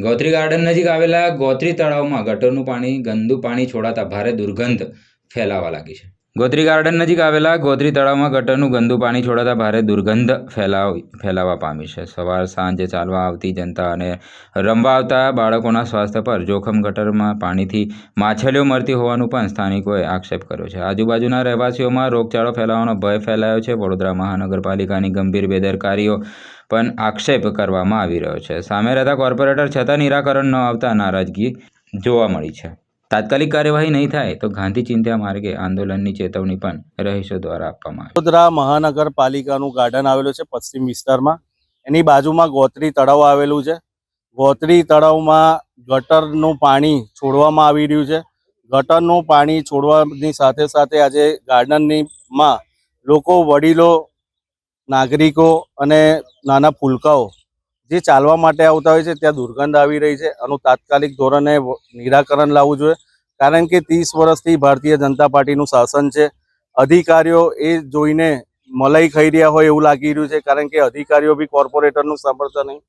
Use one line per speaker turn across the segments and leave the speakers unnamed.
Gotri garden નજીક આવેલા ગોત્રી તળાવમાં ગટરનું પાણી, ગંદુ પાણી છોડાતા ભારે દુર્ગંધ ફેલાવા લાગી છે. ગોત્રી ગાર્ડન નજીક આવેલા ગોત્રી તળાવમાં ગટરનું ગંદુ પાણી છોડાતા ભારે દુર્ગંધ ફેલાવ, ફેલાવા પામી છે. સવાર સાંજે ચાલવા આવતી જનતા અને રમવા આવતા બાળકોના સ્વાસ્થ્ય પર જોખમ ગટરમાં પાણીથી માછલીઓ મરતી હોવાનું પણ સ્થાનિકોએ આક્ષેપ કર્યો છે. આજુબાજુના રહેવાસીઓમાં રોગચાળો ફેલાવાનો ભય ફેલાયો છે. વડોદરા મહાનગરપાલિકાની ગંભીર બેદરકારીઓ પણ આક્ષેપ કરવામાં આવી રહ્યો છે. સામે રહેતા કોર્પોરેટર છતાં નિરાકરણ ન આવતા નારાજગી જોવા મળી છે. તાત્કાલિક કાર્યવાહી નહીં થાય તો ગાંધી ચિંત્યા માર્ગે આંદોલનની ચેતવણી પણ રહીશો દ્વારા આપવામાં આવી.
વડોદરા મહાનગરપાલિકાનું ગાર્ડન આવેલું છે પશ્ચિમ વિસ્તારમાં. એની બાજુમાં ગોત્રી તળાવ આવેલું છે. ગોત્રી તળાવમાં ગટરનું પાણી છોડવામાં આવી રહ્યું છે. ગટરનું પાણી છોડવાની સાથે સાથે આજે ગાર્ડનની માં લોકો વડીલો, નાગરિકો અને નાના ફૂલકાઓ જે ચાલવા માટે આવતા હોય છે, ત્યાં દુર્ગંધ આવી રહી છે. આનું તાત્કાલિક ધોરણે નિરાકરણ લાવવું જોઈએ. કારણ કે ત્રીસ વર્ષથી ભારતીય જનતા પાર્ટીનું શાસન છે. અધિકારીઓ એ જોઈને મલાઈ ખાઈ રહ્યા હોય એવું લાગી રહ્યું છે. કારણ કે અધિકારીઓ બી કોર્પોરેટરનું સાંભળતા નહીં.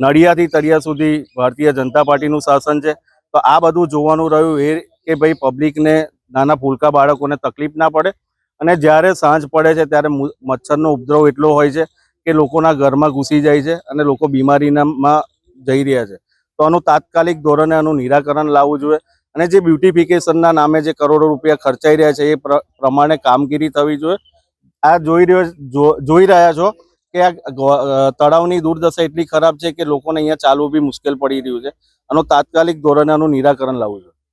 નડિયાથી તળિયા સુધી ભારતીય જનતા પાર્ટીનું શાસન છે. તો આ બધું જોવાનું રહ્યું એ કે ભાઈ પબ્લિકને નાના ફૂલકા બાળકોને તકલીફ ના પડે. અને જ્યારે સાંજ પડે છે, ત્યારે મચ્છરનો ઉપદ્રવ એટલો હોય છે કે લોકોના ઘરમાં ઘૂસી જાય છે અને લોકો બીમારીનામાં જઈ રહ્યા છે. તો આનું તાત્કાલિક ધોરણે આનું નિરાકરણ લાવવું જોઈએ અને જે બ્યુટિફિકેશનના નામે જે કરોડો રૂપિયા ખર્ચાઈ રહ્યા છે એ પ્રમાણે કામગીરી થવી જોઈએ. આ જોઈ રહ્યો જોઈ રહ્યા છો કે આ તળાવની દુર્દશા એટલી ખરાબ છે કે લોકોને અહીંયા ચાલવું બી મુશ્કેલ પડી રહ્યું છે. આનું તાત્કાલિક ધોરણે આનું નિરાકરણ લાવવું જોઈએ.